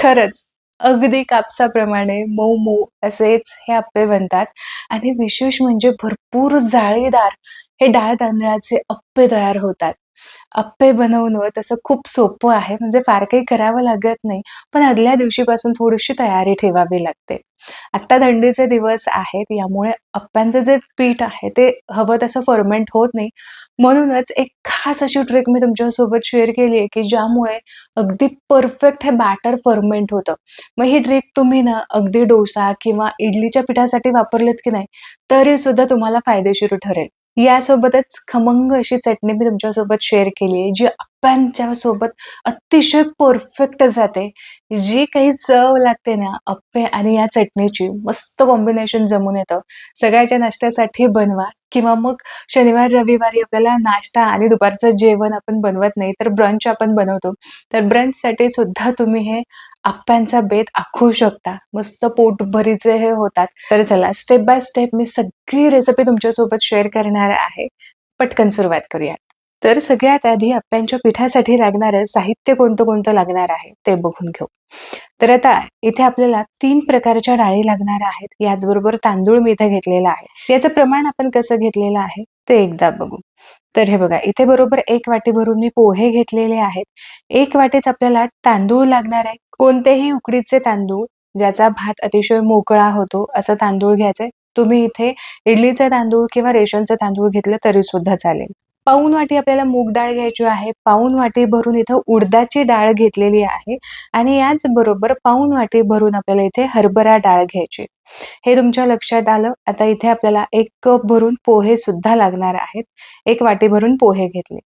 खरंच अगदी कापसाप्रमाणे मऊ मऊ असेच हे अप्पे बनतात आणि विशेष म्हणजे भरपूर जाळीदार हे डाळ तांदळाचे अप्पे तयार होतात. अप्पे बनवणं तसं खूप सोपं आहे म्हणजे फार काही करावं लागत नाही. पण आदल्या दिवशीपासून थोडीशी तयारी ठेवावी लागते. आत्ता थंडीचे दिवस आहेत यामुळे अप्प्यांचं जे पीठ आहे ते हवं तसं फर्मेंट होत नाही. म्हणूनच एक खास अशी ट्रिक मी तुमच्यासोबत शेअर केली आहे, की ज्यामुळे अगदी परफेक्ट हे बॅटर फर्मेंट होतं. मग ही ट्रिक तुम्ही ना अगदी डोसा किंवा इडलीच्या पिठासाठी वापरलेत की नाही, तरी सुद्धा तुम्हाला फायदेशीर ठरेल. यासोबतच खमंग अशी चटणी मी तुमच्यासोबत शेअर केली आहे, जी अप्प्यांच्या सोबत अतिशय परफेक्ट जाते. जी काही चव लागते ना अप्पे आणि या चटणीची मस्त कॉम्बिनेशन जमून येतं. सगळ्याच्या नाश्त्यासाठी बनवा किंवा मग शनिवार, रविवारी आपल्याला नाश्ता आणि दुपारचं जेवण आपण बनवत नाही, तर ब्रंच आपण बनवतो. तर ब्रंचसाठी सुद्धा तुम्ही हे अप्प्यांचा बेत आखू शकता. मस्त पोटभरीचे हे होतात. तर चला स्टेप बाय स्टेप मी सगळी रेसिपी तुमच्यासोबत शेअर करणार आहे. पटकन सुरुवात करूया. तर सगळ्यात आधी अप्प्यांच्या पिठासाठी लागणारं साहित्य कोणतं-कोणतं लागणार आहे ते बघून घेऊ. तर आता इथे आपल्याला तीन प्रकारच्या डाळी लागणार आहेत. याचबरोबर तांदूळ मी इथे घेतलेला आहे. याचं प्रमाण आपण कसं घेतलेलं आहे ते एकदा बघू. तर हे बघा इथे बरोबर एक वाटी भरून मी पोहे घेतलेले आहेत. एक वाटीच आपल्याला तांदूळ लागणार आहे. कोणतेही उकडीचे तांदूळ ज्याचा भात अतिशय मोकळा होतो असं तांदूळ घ्यायचंय. तुम्ही इथे इडलीचे तांदूळ किंवा रेशनचे तांदूळ घेतले तरी सुद्धा चालेल. पाऊण वाटी आपल्याला मूग डाळ घ्यायची आहे. पाऊण वाटी भरून इथं उडदाची डाळ घेतलेली आहे आणि याच बरोबर पाऊण वाटी भरून आपल्याला इथे हरभरा डाळ घ्यायची. हे तुमच्या लक्षात आलं. आता इथे आपल्याला एक कप भरून पोहे सुद्धा लागणार आहेत. एक वाटी भरून पोहे घेतले.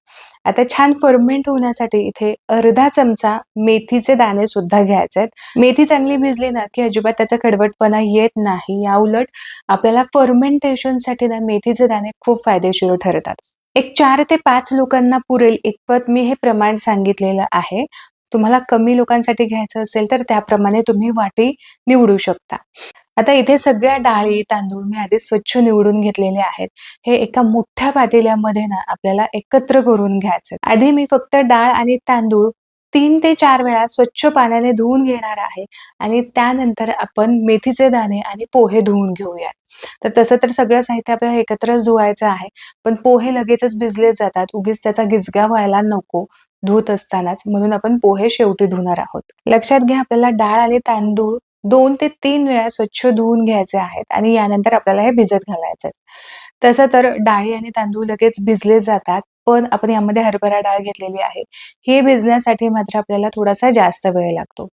आता छान फर्मेंट होण्यासाठी इथे अर्धा चमचा मेथीचे दाणे सुद्धा घ्यायचे आहेत. मेथी चांगली भिजली ना, की अजिबात त्याचा कडवटपणा येत नाही. याउलट आपल्याला फर्मेंटेशनसाठी ना मेथीचे दाणे खूप फायदेशीर ठरतात. एक चार ते पाच लोकांना पुरेल इतपत मी हे प्रमाण सांगितलेलं आहे. तुम्हाला कमी लोकांसाठी घ्यायचं असेल तर त्याप्रमाणे तुम्ही वाटी निवडू शकता. आता इथे सगळ्या डाळी, तांदूळ मी आधी स्वच्छ निवडून घेतलेले आहेत. हे एका मोठ्या पातेल्यामध्ये ना आपल्याला एकत्र करून घ्यायचं. आधी मी फक्त डाळ आणि तांदूळ तीन ते चार वेळा स्वच्छ पाण्याने धुवून घेणार आहे आणि त्यानंतर आपण मेथीचे दाणे आणि पोहे धुवून घेऊयात. तर तसं तर सगळं साहित्य आपल्याला एकत्रच धुवायचं आहे. पण पोहे लगेचच भिजले जातात. उगीच त्याचा गिजगा व्हायला नको धुत असतानाच. म्हणून आपण पोहे शेवटी धुणार आहोत. लक्षात घ्या आपल्याला डाळ आणि तांदूळ दोन ते तीन वेळा स्वच्छ धुवून घ्यायचे आहेत आणि यानंतर आपल्याला हे भिजत घालायचे आहेत. तसं तर डाळी आणि तांदूळ लगेच भिजले जातात. पण आपण यामध्ये हरभरा डाळ घेतलेली आहे. हे भिजण्यासाठी मात्र आपल्याला थोडासा जास्त वेळ लागतो.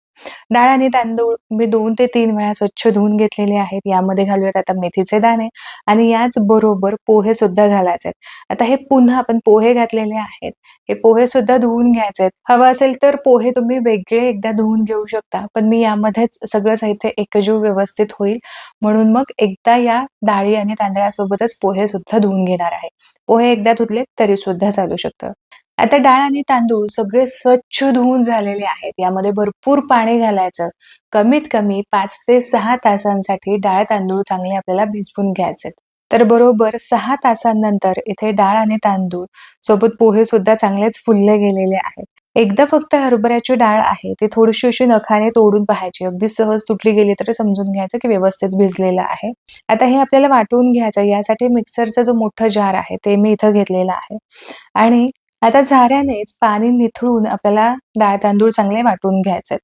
डाळ आणि तांदूळ मी दोन ते तीन वेळा स्वच्छ धुवून घेतलेले आहेत. यामध्ये घालूयात आता मेथीचे दाणे आणि याचबरोबर पोहे सुद्धा घालायचे आहेत. आता हे पुन्हा आपण पोहे घातलेले आहेत. हे पोहे सुद्धा धुवून घ्यायचे आहेत. हवं असेल तर पोहे तुम्ही वेगळे एकदा धुवून घेऊ शकता. पण मी यामध्येच सगळं साहित्य एकजीव व्यवस्थित होईल म्हणून मग एकदा या डाळी आणि तांदळासोबतच पोहे सुद्धा धुवून घेणार आहे. पोहे एकदा धुतले तरी सुद्धा चालू शकतं. आता डाळ आणि तांदूळ सगळे स्वच्छ धुवून झालेले आहेत. यामध्ये भरपूर पाणी घालायचं. कमीत कमी पाच ते सहा तासांसाठी डाळ तांदूळ चांगले आपल्याला भिजवून घ्यायचेत. तर बरोबर सहा तासांनंतर इथे डाळ आणि तांदूळ सोबत पोहे सुद्धा चांगलेच फुलले गेलेले आहेत. एकदा फक्त हरभऱ्याची डाळ आहे ती थोडीशी अशी नखाने तोडून पाहायची. अगदी सहज तुटली गेली तर समजून घ्यायचं की व्यवस्थित भिजलेलं आहे. आता हे आपल्याला वाटून घ्यायचं यासाठी मिक्सरचा जो मोठा जार आहे ते मी इथं घेतलेला आहे आणि आता झाऱ्यानेच पाणी निथळून आपल्याला डाळ तांदूळ चांगले वाटून घ्यायचेत.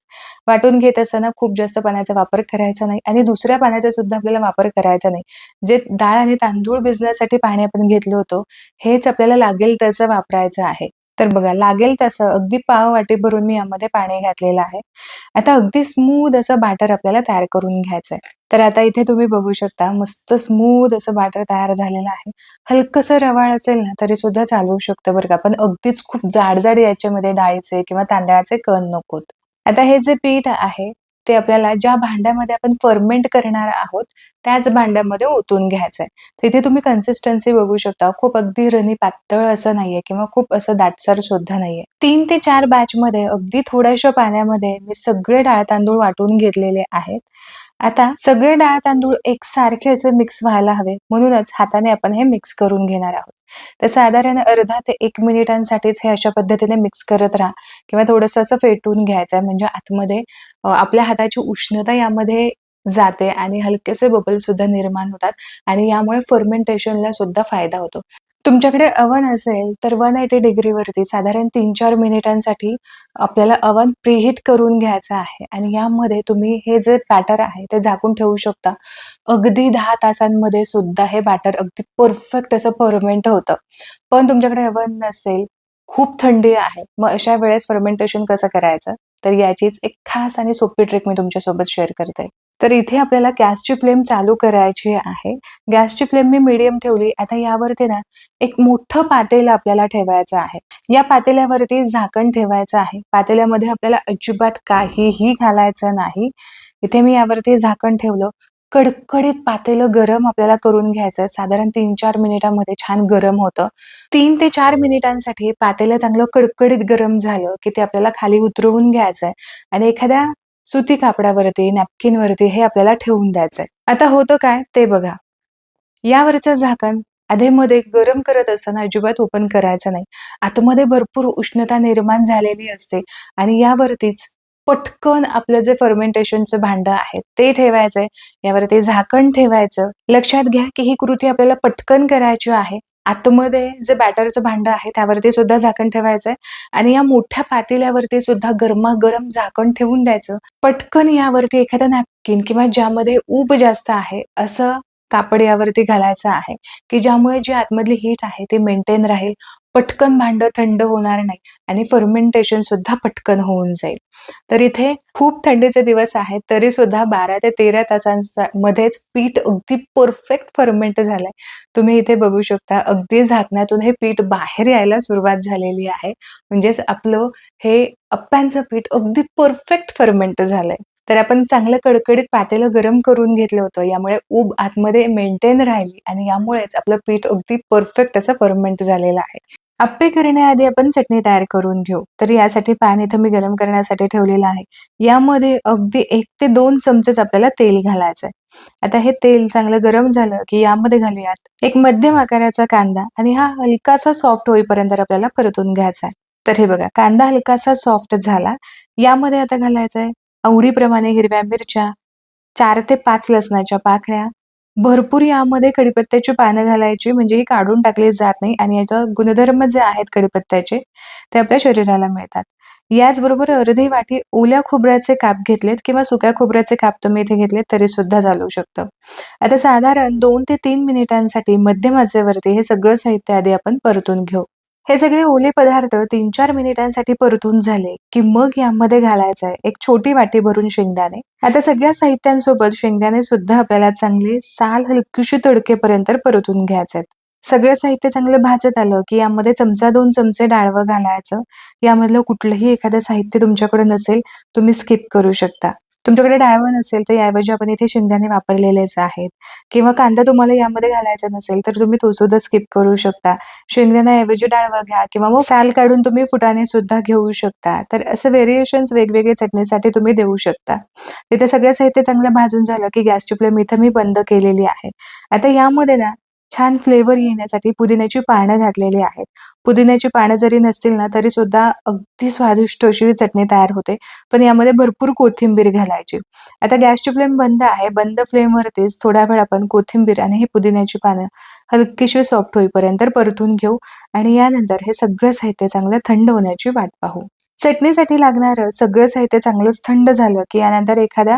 वाटून घेत असताना खूप जास्त पाण्याचा वापर करायचा नाही आणि दुसऱ्या पाण्याचा सुद्धा आपल्याला वापर करायचा नाही. जे डाळ आणि तांदूळ भिजण्यासाठी पाणी आपण घेतलं होतं, हेच आपल्याला लागेल तसं वापरायचं आहे. तर बघा लागेल तसं अगदी पाव वाटी भरून मी यामध्ये पाणी घातलेलं आहे. आता अगदी स्मूद असं बॅटर आपल्याला तयार करून घ्यायचंय. तर आता इथे तुम्ही बघू शकता मस्त स्मूद असं बॅटर तयार झालेलं आहे. हलकसं रवाळ असेल ना तरी सुद्धा चालवू शकतं बरं का. पण अगदीच खूप जाड-जाड याच्यामध्ये डाळीचे किंवा तांदळाचे कण नकोत. आता हे जे पीठ आहे ते आपल्याला ज्या भांड्यामध्ये आपण फर्मेंट करणार आहोत, त्याच भांड्यामध्ये ओतून घ्यायचं आहे तिथे तुम्ही कन्सिस्टन्सी बघू शकता. खूप अगदी रनी पातळ असं नाहीये किंवा खूप असं दाटसर सुद्धा नाहीये. तीन ते 4 बॅचमध्ये अगदी थोड्याशा पाण्यामध्ये मी सगळे डाळ तांदूळ वाटून घेतलेले आहेत आता सगळे डाळ तांदूळ एकसारखे असे मिक्स व्हायला हवे म्हणूनच हाताने आपण हे मिक्स करून घेणार आहोत. तर साधारण अर्धा ते एक मिनिटांसाठीच हे अशा पद्धतीने मिक्स करत राहा. किंवा थोडंसं असं फेटून घ्यायचं म्हणजे आतमध्ये आपल्या हाताची उष्णता यामध्ये जाते आणि हलकेसे बबल सुद्धा निर्माण होतात. आणि यामुळे फर्मेंटेशनला सुद्धा फायदा होतो. तुमच्याकडे अवन असेल तर वन एटी डिग्रीवरती साधारण तीन चार मिनिटांसाठी आपल्याला अवन प्रीहीट करून घ्यायचं आहे. आणि यामध्ये तुम्ही हे जे बॅटर आहे ते झाकून ठेवू शकता. अगदी दहा तासांमध्ये सुद्धा हे बॅटर अगदी परफेक्ट असं फर्मेंट होतं. पण तुमच्याकडे अवन नसेल खूप थंडी आहे मग अशा वेळेस फर्मेंटेशन कसं करायचं? तर याचीच एक खास आणि सोपी ट्रिक मी तुमच्यासोबत शेअर करते. तर इथे आपल्याला गॅसची फ्लेम चालू करायची आहे. गॅसची फ्लेम मी मीडियम ठेवली. आता यावरती ना एक मोठं पातेलं आपल्याला ठेवायचं आहे. या पातेल्यावरती झाकण ठेवायचं आहे. पातेल्यामध्ये आपल्याला अजिबात काहीही घालायचं नाही. इथे मी यावरती झाकण ठेवलं. कडकडीत पातेलं गरम आपल्याला करून घ्यायचं साधारण तीन चार मिनिटांमध्ये छान गरम होतं. तीन ते चार मिनिटांसाठी पातेलं चांगलं कडकडीत गरम झालं की ते आपल्याला खाली उतरवून घ्यायचंय. आणि एखाद्या सुती कापडावरती नॅपकिनवरती हे आपल्याला ठेवून द्यायचंय. आता होतं काय? ते बघा. यावरचं झाकण आधेमध्ये गरम करत असताना अजिबात ओपन करायचं नाही. आतमध्ये भरपूर उष्णता निर्माण झालेली असते आणि यावरतीच पटकन आपलं जे फर्मेंटेशनचं भांडं आहे ते ठेवायचंय. यावरती झाकण ठेवायचं. लक्षात घ्या की ही कृती आपल्याला पटकन करायची आहे. आतमध्ये जे बॅटरचं भांडं आहे त्यावरती सुद्धा झाकण ठेवायचंय. आणि या मोठ्या पातेल्यावरती सुद्धा गरमागरम झाकण ठेवून द्यायचं. पटकन यावरती एखादा नॅपकिन किंवा ज्यामध्ये ऊब जास्त आहे असं कापड यावरती घालायचं आहे की ज्यामुळे जी आतमधली हीट आहे ती मेंटेन राहील. पटकन भांडं थंड होणार नाही आणि फर्मेंटेशन सुद्धा पटकन होऊन जाईल. तर इथे खूप थंडीचे दिवस आहेत तरी सुद्धा बारा ते तेरा तासांमध्येच पीठ अगदी परफेक्ट फर्मेंट झालंय. तुम्ही इथे बघू शकता अगदी झाकण्यातून हे पीठ बाहेर यायला सुरुवात झालेली आहे. म्हणजेच आपलं हे अप्प्यांचं पीठ अगदी परफेक्ट फर्मेंट झालंय. तर आपण चांगलं कडकडीत पातेलं गरम करून घेतलं होतं यामुळे ऊब आतमध्ये मेंटेन राहिली आणि यामुळेच आपलं पीठ अगदी परफेक्ट असं फर्मेंट झालेलं आहे. आप्पे करण्याआधी आपण चटणी तयार करून घेऊ. तर यासाठी पॅन इथं मी गरम करण्यासाठी ठेवलेलं आहे. यामध्ये अगदी एक ते दोन चमचेच आपल्याला तेल घालायचंय. आता हे तेल चांगलं गरम झालं की यामध्ये घालूयात. एक मध्यम आकाराचा कांदा आणि हा हलकासा सॉफ्ट होईपर्यंत आपल्याला परतून घ्यायचा आहे तर हे बघा कांदा हलकासा सॉफ्ट झाला. यामध्ये आता घालायचंय आवडीप्रमाणे हिरव्या मिरच्या चार ते पाच लसणाच्या पाकळ्या भरपूर यामध्ये कडीपत्त्याची पानं घालायची म्हणजे ही काढून टाकली जात नाही आणि याचा गुणधर्म जे आहेत कडीपत्त्याचे ते आपल्या शरीराला मिळतात. याचबरोबर अर्धी वाटी ओल्या खोबऱ्याचे काप घेतलेत किंवा सुक्या खोबऱ्याचे काप तुम्ही इथे घेतलेत तरी सुद्धा चालू शकतं. आता साधारण दोन ते तीन मिनिटांसाठी मध्यम आचेवरती हे सगळं साहित्य आधी आपण परतून घेऊ. हे सगळे ओले पदार्थ तीन चार मिनिटांसाठी परतून झाले की मग यामध्ये घालायचं आहे एक छोटी वाटी भरून शेंगदाणे. आता सगळ्या साहित्यांसोबत शेंगदाणे सुद्धा आपल्याला चांगले साल हलकीशी तडकेपर्यंत परतून घ्यायचे सगळं साहित्य चांगलं भाजत आलं की यामध्ये चमचा दोन चमचे डाळवं घालायचं. यामधलं कुठलंही एखादं साहित्य तुमच्याकडे नसेल तुम्ही स्किप करू शकता. तुमच्याकडे डाळवं नसेल तर याऐवजी आपण इथे शिंद्याने वापरलेलेच आहेत. किंवा कांदा तुम्हाला यामध्ये घालायचा नसेल तर तुम्ही तो सुद्धा स्किप करू शकता. शेंगदाण्याऐवजी डाळवं घ्या किंवा मग साल काढून तुम्ही फुटाने सुद्धा घेऊ शकता. तर असं व्हेरिएशन्स वेगवेगळे चटणीसाठी तुम्ही देऊ शकता. तिथे सगळं साहित्य चांगलं भाजून झालं की गॅसची फ्लेम इथं मी बंद केलेली आहे. आता यामध्ये ना छान फ्लेवर येण्यासाठी पुदिन्याची पानं घातलेली आहेत. पुदिन्याची पानं जरी नसतील ना तरी सुद्धा अगदी स्वादिष्ट अशी चटणी तयार होते. पण यामध्ये भरपूर कोथिंबीर घालायची. आता गॅसची फ्लेम बंद आहे. बंद फ्लेमवरतीच थोड्या वेळ आपण कोथिंबीर आणि ही पुदिन्याची पानं हलकीशी सॉफ्ट होईपर्यंत परतून घेऊ आणि यानंतर हे सगळं साहित्य चांगलं थंड होण्याची वाट पाहू. चटणीसाठी लागणारं सगळं साहित्य चांगलंच थंड झालं की यानंतर एखाद्या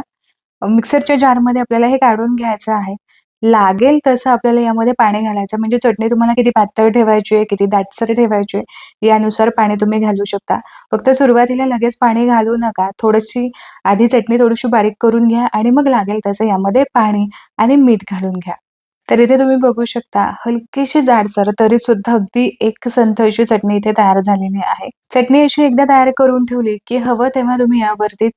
मिक्सरच्या जारमध्ये आपल्याला हे काढून घ्यायचं आहे. लागेल तसं आपल्याला यामध्ये पाणी घालायचं. म्हणजे चटणी तुम्हाला किती पातळ ठेवायची आहे किती दाटसर ठेवायची आहे यानुसार पाणी तुम्ही घालू शकता. फक्त सुरुवातीला लगेच पाणी घालू नका. थोडीशी आधी चटणी थोडीशी बारीक करून घ्या आणि मग लागेल तसं यामध्ये पाणी आणि मीठ घालून घ्या. तर इथे तुम्ही बघू शकता हलकीशी जाडसर तरी सुद्धा अगदी एक संथ अशी चटणी इथे तयार झालेली आहे. चटणी अशी एकदा तयार करून ठेवली की हवं तेव्हा तुम्ही यावरती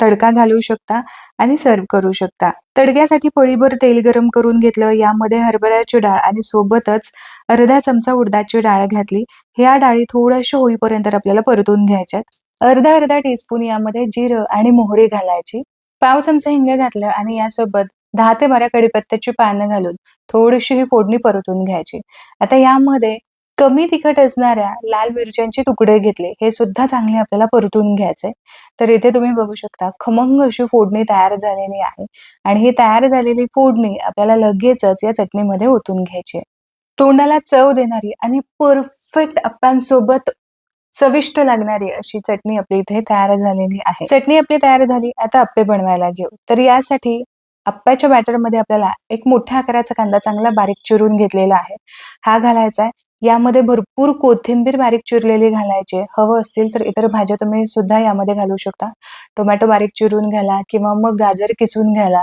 तडका घालू शकता आणि सर्व करू शकता. तडक्यासाठी पळीभर तेल गरम करून घेतलं यामध्ये हरभऱ्याची डाळ आणि सोबतच अर्धा चमचा उडदाची डाळ घातली. ह्या डाळी थोड्याशा होईपर्यंत आपल्याला परतून घ्यायच्यात. अर्धा अर्धा टीस्पून यामध्ये जिरं आणि मोहरी घालायची. पाव चमचा हिंग घातलं आणि यासोबत दहा ते बारा कडीपत्त्याची पानं घालून थोडीशी ही फोडणी परतून घ्यायची. आता यामध्ये कमी तिखट असणाऱ्या लाल मिरच्यांचे तुकडे घेतले हे सुद्धा चांगले आपल्याला परतून घ्यायचे तर इथे तुम्ही बघू शकता खमंग अशी फोडणी तयार झालेली आहे आणि ही तयार झालेली फोडणी आपल्याला लगेचच या चटणीमध्ये ओतून घ्यायची तोंडाला चव देणारी आणि परफेक्ट अप्प्यांसोबत चविष्ट लागणारी अशी चटणी आपली इथे तयार झालेली आहे. चटणी आपली तयार झाली आता अप्पे बनवायला घेऊ. तर यासाठी अप्प्याच्या बॅटरमध्ये आपल्याला एक मोठ्या आकाराचा कांदा चांगला बारीक चिरून घेतलेला आहे. हा घालायचा आहे. यामध्ये भरपूर कोथिंबीर बारीक चिरलेली घालायची. हवं असतील तर इतर भाज्या तुम्ही सुद्धा यामध्ये घालू शकता. टोमॅटो बारीक चिरून घ्याला किंवा मग गाजर किसून घ्याला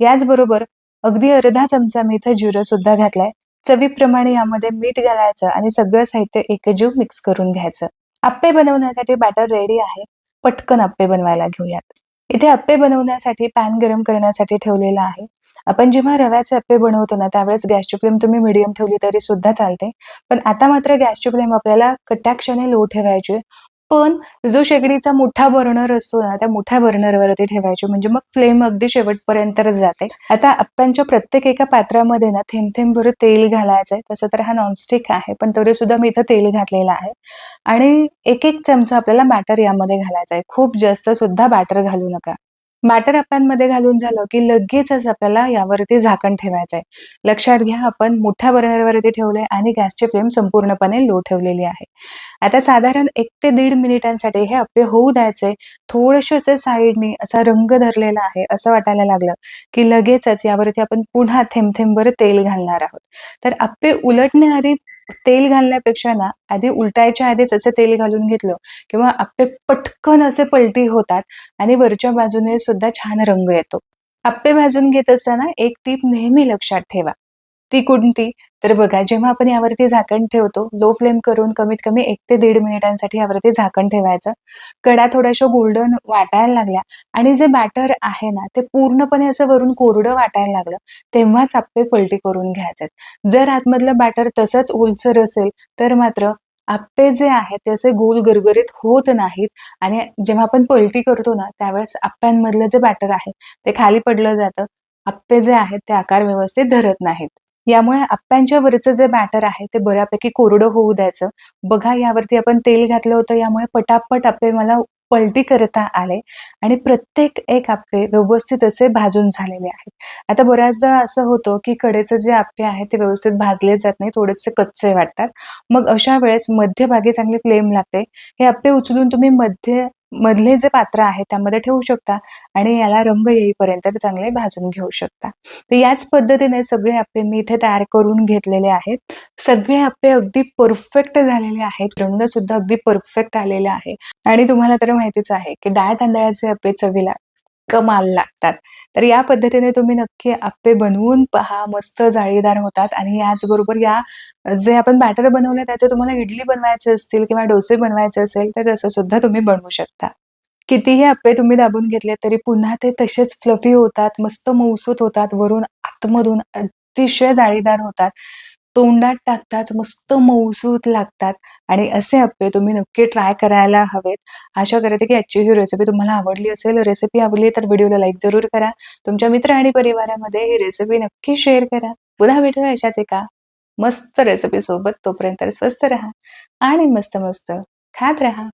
याचबरोबर अगदी अर्धा चमचा मी इथं जिरं सुद्धा घातलाय. चवीप्रमाणे यामध्ये मीठ घालायचं आणि सगळं साहित्य एकजीव मिक्स करून घ्यायचं. अप्पे बनवण्यासाठी बॅटर रेडी आहे. पटकन अप्पे बनवायला घेऊयात. इथे अप्पे बनवण्यासाठी पॅन गरम करण्यासाठी ठेवलेला आहे. आपण जेव्हा रव्याचे अप्पे बनवतो ना त्यावेळेस गॅसची फ्लेम तुम्ही मिडियम ठेवली तरी सुद्धा चालते. पण आता मात्र गॅसची फ्लेम आपल्याला कटाक्षाने लो ठेवायची पण जो शेगडीचा मोठा बर्नर असतो ना त्या मोठ्या बर्नरवरती ठेवायची म्हणजे मग फ्लेम अगदी शेवटपर्यंतच जाते. आता अप्प्यांच्या प्रत्येक एका पात्रामध्ये ना थेंब थेंब भर तेल घालायचंय. तसं तर हा नॉनस्टिक आहे पण तरी सुद्धा मी इथं तेल घातलेलं आहे. आणि एक एक चमचा आपल्याला बॅटर यामध्ये घालायचा आहे खूप जास्त सुद्धा बॅटर घालू नका. बॅटर अप्प्यांमध्ये घालून झालं की लगेचच आपल्याला यावरती झाकण ठेवायचं आहे लक्षात घ्या आपण मोठ्या बर्नरवरती ठेवलंय आणि गॅसची फ्लेम संपूर्णपणे लो ठेवलेली आहे. आता साधारण एक ते दीड मिनिटांसाठी हे अप्पे होऊ द्यायचे थोडेसे साईडने असा रंग धरलेला आहे असं वाटायला लागलं की लगेचच यावरती आपण पुन्हा थेंब थेंबवर तेल घालणार आहोत. तर अप्पे उलटणारी तेल घालण्यापेक्षा ना आधी उलटायच्या आधीच असे तेल घालून घेतलं किंवा आप्पे पटकन असे पलटी होतात आणि वरच्या बाजूने सुद्धा छान रंग येतो. आप्पे भाजून घेत असताना एक टीप नेहमी लक्षात ठेवा. ती कोणती? तर बघा जेव्हा आपण यावरती झाकण ठेवतो लो फ्लेम करून कमीत कमी एक ते दीड मिनिटांसाठी यावरती झाकण ठेवायचं. कडा थोड्याशा गोल्डन वाटायला लागल्या आणि जे बॅटर आहे ना ते पूर्णपणे असं वरून कोरडं वाटायला लागलं तेव्हाच आप्पे पलटी करून घ्यायचे. जर आतमधलं बॅटर तसंच ओलसर असेल तर मात्र आप्पे जे आहेत ते असे गोल गरगरीत होत नाहीत आणि जेव्हा आपण पलटी करतो ना त्यावेळेस आप्प्यांमधलं जे बॅटर आहे ते खाली पडलं जातं. आप्पे जे आहेत ते आकार व्यवस्थित धरत नाहीत. यामुळे आप्प्यांच्या वरचं जे बॅटर आहे ते बऱ्यापैकी कोरडं होऊ द्यायचं. बघा यावरती आपण तेल घातलं होतं यामुळे पटापट आप्पे मला पलटी करता आले आणि प्रत्येक एक आप्पे व्यवस्थित असे भाजून झालेले आहेत. आता बऱ्याचदा असं होतं की कडेचं जे आप्पे आहे ते व्यवस्थित भाजले जात नाही थोडेसे कच्चे वाटतात. मग अशा वेळेस मध्यभागी चांगली फ्लेम लागते. हे आप्पे उचलून तुम्ही मध्य मधले जे पात्र आहे त्यामध्ये ठेवू शकता आणि याला रंग येईपर्यंत चांगले भाजून घेऊ शकता. तर याच पद्धतीने सगळे आप्पे मी इथे तयार करून घेतलेले आहेत. सगळे आप्पे अगदी परफेक्ट झालेले आहेत. रंग सुद्धा अगदी परफेक्ट आलेले आहे. आणि तुम्हाला तर माहितीच आहे की डाळ तांदळाचे आप्पे चवीला कमाल लागतात. तर या पद्धतीने तुम्ही नक्की आप्पे बनवून पहा मस्त जाळीदार होतात आणि याचबरोबर या जे आपण बॅटर बनवलं त्याचे तुम्हाला इडली बनवायचे असतील किंवा डोसे बनवायचे असेल तर तसं सुद्धा तुम्ही बनवू शकता. कितीही आप्पे तुम्ही दाबून घेतले तरी पुन्हा ते तसेच फ्लफी होतात मस्त मौसूत होतात वरून आतमधून अतिशय जाळीदार होतात. तोंडात टाकताच मस्त मऊसूत लागतात. आणि असे अप्पे तुम्ही नक्की ट्राय करायला हवेत. आशा करते की आजची ही रेसिपी तुम्हाला आवडली असेल. रेसिपी आवडली तर व्हिडिओला लाईक जरूर करा. तुमच्या मित्र आणि परिवारामध्ये ही रेसिपी नक्की शेअर करा. पुन्हा भेटूया अशाच एका मस्त रेसिपी सोबत. तोपर्यंत स्वस्त राहा आणि मस्त मस्त खात राहा.